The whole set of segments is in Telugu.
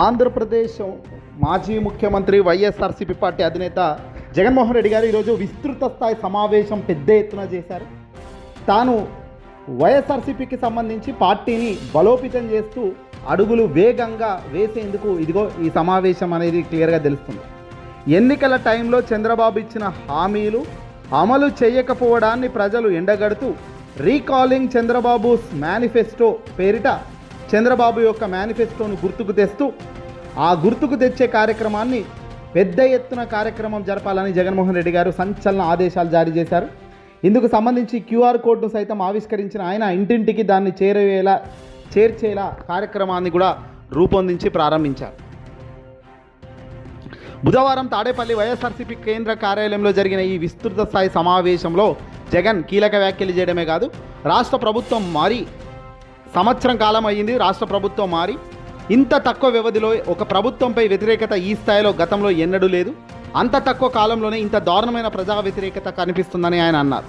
ఆంధ్రప్రదేశ్ మాజీ ముఖ్యమంత్రి వైఎస్ఆర్సీపీ పార్టీ అధినేత జగన్మోహన్ రెడ్డి గారు ఈరోజు విస్తృత స్థాయి సమావేశం పెద్ద ఎత్తున చేశారు. తాను వైఎస్ఆర్సీపీకి సంబంధించి పార్టీని బలోపేతం చేస్తూ అడుగులు వేగంగా వేసేందుకు ఇదిగో ఈ సమావేశం అనేది క్లియర్గా తెలుస్తుంది. ఎన్నికల టైంలో చంద్రబాబు ఇచ్చిన హామీలు అమలు చేయకపోవడాన్ని ప్రజలు ఎండగడుతూ రీకాలింగ్ చంద్రబాబు మేనిఫెస్టో పేరిట చంద్రబాబు యొక్క మేనిఫెస్టోను గుర్తుకు తెస్తూ ఆ గుర్తుకు తెచ్చే కార్యక్రమాన్ని పెద్ద ఎత్తున కార్యక్రమం జరపాలని జగన్మోహన్ రెడ్డి గారు సంచలన ఆదేశాలు జారీ చేశారు. ఇందుకు సంబంధించి క్యూఆర్ కోడ్ను సైతం ఆవిష్కరించిన ఆయన ఇంటింటికి దాన్ని చేరవేలా చేర్చేలా కార్యక్రమాన్ని కూడా రూపొందించి ప్రారంభించారు. బుధవారం తాడేపల్లి వైఎస్ఆర్సీపీ కేంద్ర కార్యాలయంలో జరిగిన ఈ విస్తృత స్థాయి సమావేశంలో జగన్ కీలక వ్యాఖ్యలు చేయడమే కాదు రాష్ట్ర ప్రభుత్వం మారి సంవత్సరం కాలం అయ్యింది రాష్ట్ర ప్రభుత్వం మారి. ఇంత తక్కువ వ్యవధిలో ఒక ప్రభుత్వంపై వ్యతిరేకత ఈ స్థాయిలో గతంలో ఎన్నడూ లేదు. అంత తక్కువ కాలంలోనే ఇంత దారుణమైన ప్రజా వ్యతిరేకత కనిపిస్తుందని ఆయన అన్నారు.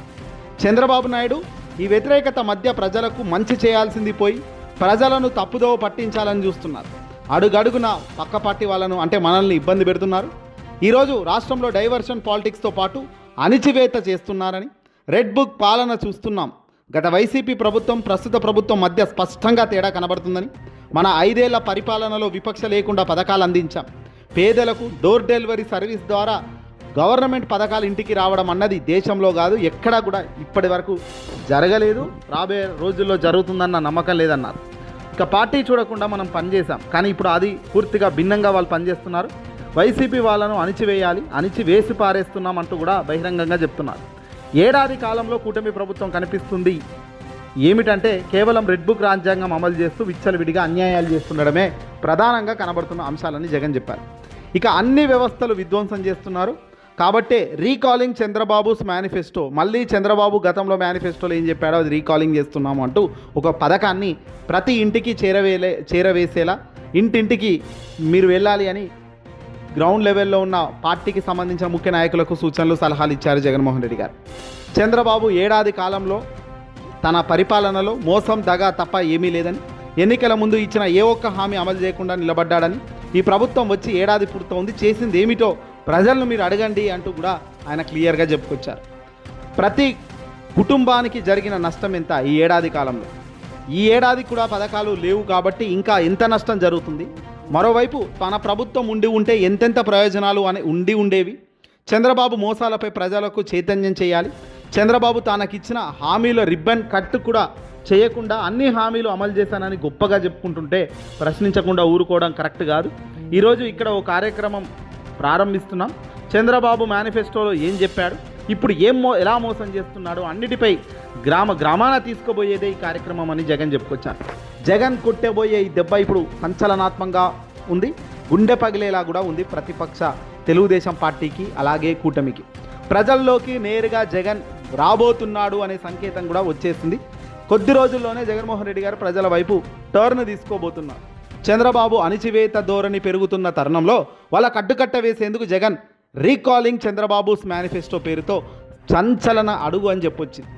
చంద్రబాబు నాయుడు ఈ వ్యతిరేకత మధ్య ప్రజలకు మంచి చేయాల్సింది పోయి ప్రజలను తప్పుదోవ పట్టించాలని చూస్తున్నారు. అడుగడుగున పక్క పార్టీ వాళ్ళను అంటే మనల్ని ఇబ్బంది పెడుతున్నారు. ఈరోజు రాష్ట్రంలో డైవర్షన్ పాలిటిక్స్తో పాటు అణిచివేత చేస్తున్నారని రెడ్ బుక్ పాలన చూస్తున్నాం. గత వైసీపీ ప్రభుత్వం ప్రస్తుత ప్రభుత్వం మధ్య స్పష్టంగా తేడా కనబడుతుందని మన ఐదేళ్ళ పరిపాలనలో విపక్ష లేకుండా పథకాలు అందించాం. పేదలకు డోర్ డెలివరీ సర్వీస్ ద్వారా గవర్నమెంట్ పథకాలు ఇంటికి రావడం అన్నది దేశంలో కాదు ఎక్కడా కూడా ఇప్పటి వరకు జరగలేదు. రాబోయే రోజుల్లో జరుగుతుందన్న నమ్మకం లేదన్నారు. ఇక పార్టీ చూడకుండా మనం పనిచేసాం కానీ ఇప్పుడు అది పూర్తిగా భిన్నంగా వాళ్ళు పనిచేస్తున్నారు. వైసీపీ వాళ్ళను అణిచివేయాలి అణిచి వేసి పారేస్తున్నాం అంటూ కూడా బహిరంగంగా చెప్తున్నారు. ఏడాది కాలంలో కూటమి ప్రభుత్వం కనిపిస్తుంది. ఏమిటంటే కేవలం రెడ్ బుక్ రాజ్యాంగం అమలు చేస్తూ విచ్చలవిడిగా అన్యాయాలు చేస్తుండడమే ప్రధానంగా కనబడుతున్న అంశాలని జగన్ చెప్పారు. ఇక అన్ని వ్యవస్థలు విధ్వంసం చేస్తున్నారు. కాబట్టే రీకాలింగ్ చంద్రబాబుస్ మేనిఫెస్టో మళ్ళీ చంద్రబాబు గతంలో మేనిఫెస్టోలో ఏం చెప్పాడో అది రీకాలింగ్ చేస్తున్నాము అంటూ ఒక పథకాన్ని ప్రతి ఇంటికి చేరవేలే చేరవేసేలా ఇంటింటికి మీరు వెళ్ళాలి అని గ్రౌండ్ లెవెల్లో ఉన్న పార్టీకి సంబంధించిన ముఖ్య నాయకులకు సూచనలు సలహాలు ఇచ్చారు జగన్మోహన్ రెడ్డి గారు. చంద్రబాబు ఏడాది కాలంలో తన పరిపాలనలో మోసం దగా తప్ప ఏమీ లేదని ఎన్నికల ముందు ఇచ్చిన ఏ ఒక్క హామీ అమలు చేయకుండా నిలబడ్డాడని ఈ ప్రభుత్వం వచ్చి ఏడాది పూర్తవుంది చేసింది ఏమిటో ప్రజలను మీరు అడగండి అంటూ కూడా ఆయన క్లియర్గా చెప్పుకొచ్చారు. ప్రతి కుటుంబానికి జరిగిన నష్టం ఎంత ఈ ఏడాది కాలంలో? ఈ ఏడాది కూడా పథకాలు లేవు కాబట్టి ఇంకా ఎంత నష్టం జరుగుతుంది? మరోవైపు తన ప్రభుత్వం ఉండి ఉంటే ఎంతెంత ప్రయోజనాలు అని ఉండి ఉండేవి. చంద్రబాబు మోసాలపై ప్రజలకు చైతన్యం చేయాలి. చంద్రబాబు తనకిచ్చిన హామీల రిబ్బన్ కట్ కూడా చేయకుండా అన్ని హామీలు అమలు చేశానని గొప్పగా చెప్పుకుంటుంటే ప్రశ్నించకుండా ఊరుకోవడం కరెక్ట్ కాదు. ఈరోజు ఇక్కడ ఓ కార్యక్రమం ప్రారంభిస్తున్నాం. చంద్రబాబు మేనిఫెస్టోలో ఏం చెప్పాడు? ఇప్పుడు ఏం మో ఎలా మోసం చేస్తున్నాడు? అన్నిటిపై గ్రామ గ్రామాన తీసుకుపోయేదే ఈ కార్యక్రమం అని జగన్ చెప్పుకొచ్చారు. జగన్ కొట్టేబోయే ఈ దెబ్బ ఇప్పుడు సంచలనాత్మకంగా ఉంది. గుండె పగిలేలా కూడా ఉంది ప్రతిపక్ష తెలుగుదేశం పార్టీకి అలాగే కూటమికి. ప్రజల్లోకి నేరుగా జగన్ రాబోతున్నాడు అనే సంకేతం కూడా వచ్చేసింది. కొద్ది రోజుల్లోనే జగన్మోహన్ రెడ్డి గారు ప్రజల వైపు టర్న్ తీసుకోబోతున్నారు. చంద్రబాబు అణిచివేత ధోరణి పెరుగుతున్న తరుణంలో వాళ్ళ కట్టుకట్ట వేసేందుకు జగన్ రీకాలింగ్ చంద్రబాబుస్ మేనిఫెస్టో పేరుతో సంచలన అడుగు అని చెప్పొచ్చింది.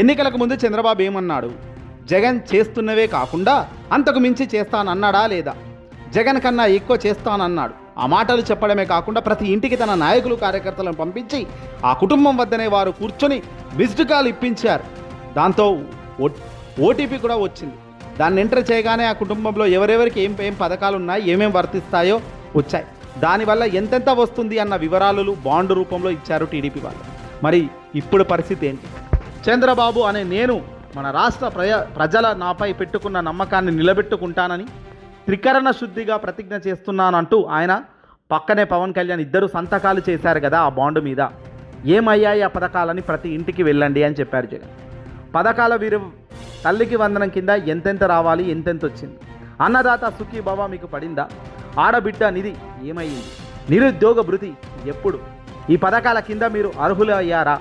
ఎన్నికలకు ముందు చంద్రబాబు ఏమన్నాడు? జగన్ చేస్తున్నవే కాకుండా అంతకు మించి చేస్తానన్నాడా లేదా? జగన్ కన్నా ఎక్కువ చేస్తానన్నాడు. ఆ మాటలు చెప్పడమే కాకుండా ప్రతి ఇంటికి తన నాయకులు కార్యకర్తలను పంపించి ఆ కుటుంబం వద్దనే వారు కూర్చొని మిస్డ్ కాల్ ఇప్పించారు. దాంతో ఓ- ఓటీపీ కూడా వచ్చింది. దాన్ని ఎంటర్ చేయగానే ఆ కుటుంబంలో ఎవరెవరికి ఏం ఏం పథకాలు ఉన్నాయి ఏమేం వర్తిస్తాయో వచ్చాయి. దానివల్ల ఎంతెంత వస్తుంది అన్న వివరాలు బాండ్ రూపంలో ఇచ్చారు టీడీపీ వాళ్ళు. మరి ఇప్పుడు పరిస్థితి ఏంటి? చంద్రబాబు అనే నేను మన రాష్ట్ర ప్రజ ప్రజల నాపై పెట్టుకున్న నమ్మకాన్ని నిలబెట్టుకుంటానని త్రికరణ శుద్ధిగా ప్రతిజ్ఞ చేస్తున్నానంటూ ఆయన పక్కనే పవన్ కళ్యాణ్ ఇద్దరు సంతకాలు చేశారు కదా ఆ బాండ్ మీద. ఏమయ్యాయి ఆ పథకాలని ప్రతి ఇంటికి వెళ్ళండి అని చెప్పారు జగన్. పథకాల వీరు తల్లికి వందనం కింద ఎంతెంత రావాలి ఎంతెంత వచ్చింది? అన్నదాత సుఖీ బాబా మీకు పడిందా? ఆడబిడ్డ నిధి ఏమయ్యింది? నిరుద్యోగ భృతి ఎప్పుడు? ఈ పథకాల కింద మీరు అర్హులు అయ్యారా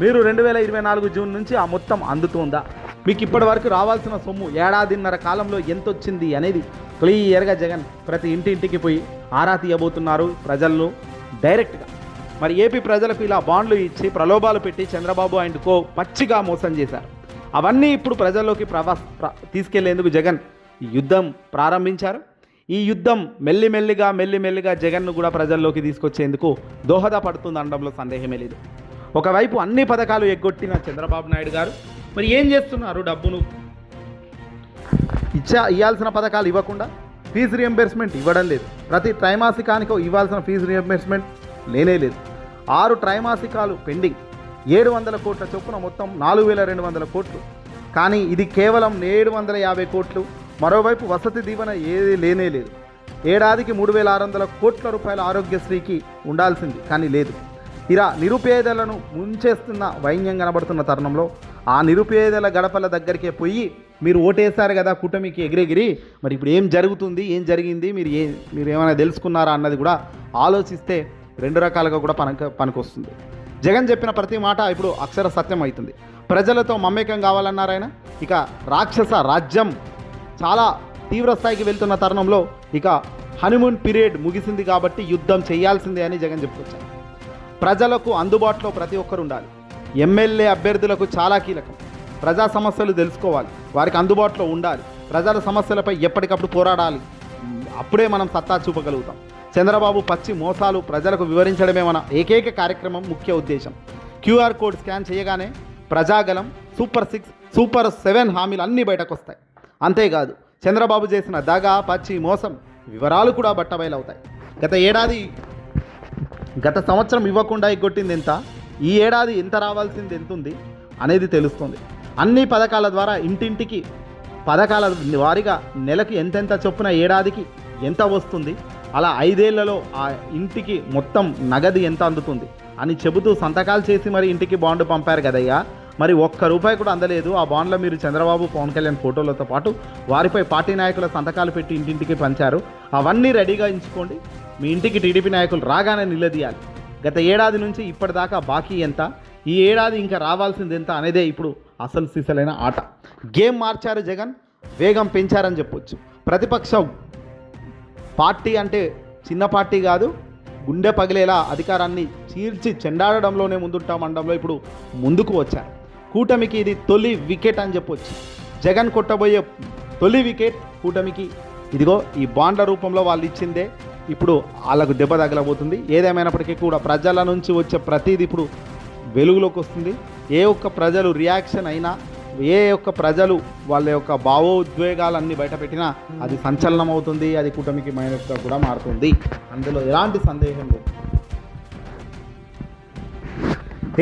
మీరు రెండు వేల ఇరవై నాలుగు జూన్ నుంచి ఆ మొత్తం అందుతుందా? మీకు ఇప్పటి వరకు రావాల్సిన సొమ్ము ఏడాదిన్నర కాలంలో ఎంత వచ్చింది అనేది క్లియర్గా జగన్ ప్రతి ఇంటి ఇంటికి పోయి ఆరా తీయబోతున్నారు ప్రజలను డైరెక్ట్గా. మరి ఏపీ ప్రజలకు ఇలా బాండ్లు ఇచ్చి ప్రలోభాలు పెట్టి చంద్రబాబు అండ్ కో పచ్చిగా మోసం చేశారు. అవన్నీ ఇప్పుడు ప్రజల్లోకి ప్రవా తీసుకెళ్ళేందుకు జగన్ యుద్ధం ప్రారంభించారు. ఈ యుద్ధం మెల్లిమెల్లిగా మెల్లిమెల్లిగా జగన్ను కూడా ప్రజల్లోకి తీసుకొచ్చేందుకు దోహదపడుతుంది అనడంలో సందేహమే లేదు. ఒకవైపు అన్ని పథకాలు ఎగ్గొట్టిన చంద్రబాబు నాయుడు గారు మరి ఏం చేస్తున్నారు డబ్బును? ఇచ్చా ఇవ్వాల్సిన పథకాలు ఇవ్వకుండా ఫీజు రియంబర్స్మెంట్ ఇవ్వడం లేదు. ప్రతి త్రైమాసికానికి ఇవ్వాల్సిన ఫీజు రియంబర్స్మెంట్ లేనే లేదు. ఆరు త్రైమాసికాలు పెండింగ్. ఏడు వందల కోట్ల చొప్పున మొత్తం నాలుగు వేల రెండు వందల కోట్లు. కానీ ఇది కేవలం ఏడు వందల యాభై కోట్లు. మరోవైపు వసతి దీవెన ఏది లేనే లేదు. ఏడాదికి మూడు వేల ఆరు వందల కోట్ల రూపాయల ఆరోగ్యశ్రీకి ఉండాల్సింది కానీ లేదు. ఇలా నిరుపేదలను ముంచేస్తున్న వైన్యం కనబడుతున్న తరుణంలో ఆ నిరుపేదల గడపల దగ్గరికే పోయి మీరు ఓటేశారు కదా కూటమికి ఎగిరెగిరి మరి ఇప్పుడు ఏం జరుగుతుంది ఏం జరిగింది మీరు ఏ మీరు ఏమైనా తెలుసుకున్నారా అన్నది కూడా ఆలోచిస్తే రెండు రకాలుగా కూడా పనక పనికొస్తుంది. జగన్ చెప్పిన ప్రతి మాట ఇప్పుడు అక్షర సత్యం అవుతుంది. ప్రజలతో మమేకం కావాలన్నారాయన ఇక రాక్షస రాజ్యం చాలా తీవ్ర స్థాయికి వెళ్తున్న తరుణంలో ఇక హనుమూన్ పీరియడ్ ముగిసింది కాబట్టి యుద్ధం చేయాల్సిందే అని జగన్ చెప్పుకొచ్చారు. ప్రజలకు అందుబాటులో ప్రతి ఒక్కరు ఉండాలి. ఎమ్మెల్యే అభ్యర్థులకు చాలా కీలకం. ప్రజా సమస్యలు తెలుసుకోవాలి. వారికి అందుబాటులో ఉండాలి. ప్రజల సమస్యలపై ఎప్పటికప్పుడు పోరాడాలి. అప్పుడే మనం సత్తా చూపగలుగుతాం. చంద్రబాబు పచ్చి మోసాలు ప్రజలకు వివరించడమే మన ఏకైక కార్యక్రమం ముఖ్య ఉద్దేశం. క్యూఆర్ కోడ్ స్కాన్ చేయగానే Prajagalam super six super seven హామీలు అన్నీ బయటకు వస్తాయి అంతేకాదు చంద్రబాబు చేసిన దగ పచ్చి మోసం వివరాలు కూడా బట్టబయలవుతాయి. గత ఏడాది గత సంవత్సరం ఇవ్వకుండా ఎగ్గొట్టింది ఎంత? ఈ ఏడాది ఎంత రావాల్సింది ఎంత ఉంది అనేది తెలుస్తుంది. అన్ని పథకాల ద్వారా ఇంటింటికి పథకాల వారీగా నెలకు ఎంతెంత చొప్పున ఏడాదికి ఎంత వస్తుంది? అలా ఐదేళ్ళలో ఆ ఇంటికి మొత్తం నగదు ఎంత అందుతుంది? అని చెబుతూ సంతకాలు చేసి మరి ఇంటికి బాండ్ పంపారు కదయ్యా. మరి ఒక్క రూపాయి కూడా అందలేదు. ఆ బాండ్లో మీరు చంద్రబాబు పవన్ కళ్యాణ్ ఫోటోలతో పాటు వారిపై పార్టీ నాయకుల సంతకాలు పెట్టి ఇంటింటికి పంచారు. అవన్నీ రెడీగా ఎంచుకోండి మీ ఇంటికి టీడీపీ నాయకులు రాగానే నిలదీయాలి. గత ఏడాది నుంచి ఇప్పటిదాకా బాకీ ఎంత? ఈ ఏడాది ఇంకా రావాల్సింది ఎంత అనేదే ఇప్పుడు అసలు సిసలైన ఆట. గేమ్ మార్చారు జగన్ వేగం పెంచారని చెప్పొచ్చు. ప్రతిపక్షం పార్టీ అంటే చిన్న పార్టీ కాదు గుండె పగిలేలా అధికారాన్ని చీల్చి చెండాడడంలోనే ముందుంటామండంలో ఇప్పుడు ముందుకు వచ్చారు. కూటమికి ఇది తొలి వికెట్ అని చెప్పొచ్చు. జగన్ కొట్టబోయే తొలి వికెట్ కూటమికి. ఇదిగో ఈ బాండ్ల రూపంలో వాళ్ళు ఇచ్చిందే. ఇప్పుడు వాళ్ళకు దెబ్బ తగలబోతుంది. ఏదేమైనప్పటికీ కూడా ప్రజల నుంచి వచ్చే ప్రతిదీ ఇప్పుడు వెలుగులోకి వస్తుంది. ఏ ఒక్క ప్రజలు రియాక్షన్ అయినా ఏ ఒక్క ప్రజలు వాళ్ళ యొక్క భావోద్వేగాలన్నీ బయటపెట్టినా అది సంచలనం అవుతుంది అది కూటమికి మైనస్గా కూడా మారుతుంది. అందులో ఎలాంటి సందేహం లేదు.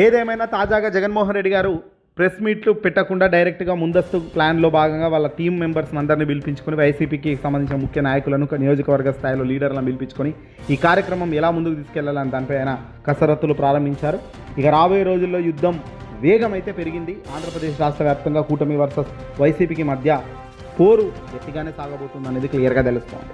ఏదేమైనా తాజాగా జగన్మోహన్ రెడ్డి గారు ప్రెస్ మీట్లు పెట్టకుండా డైరెక్ట్గా ముందస్తు ప్లాన్లో భాగంగా వాళ్ళ టీం మెంబర్స్ అందరినీ పిలిపించుకొని వైసీపీకి సంబంధించిన ముఖ్య నాయకులను నియోజకవర్గ స్థాయిలో లీడర్లను పిలిపించుకొని ఈ కార్యక్రమం ఎలా ముందుకు తీసుకెళ్ళాలని దానిపై ఆయన కసరత్తులు ప్రారంభించారు. ఇక రాబోయే రోజుల్లో యుద్ధం వేగం అయితే పెరిగింది. ఆంధ్రప్రదేశ్ రాష్ట్ర వ్యాప్తంగా కూటమి వర్సెస్ వైసీపీకి మధ్య పోరు గట్టిగానే సాగబోతుంది అనేది క్లియర్గా తెలుస్తోంది.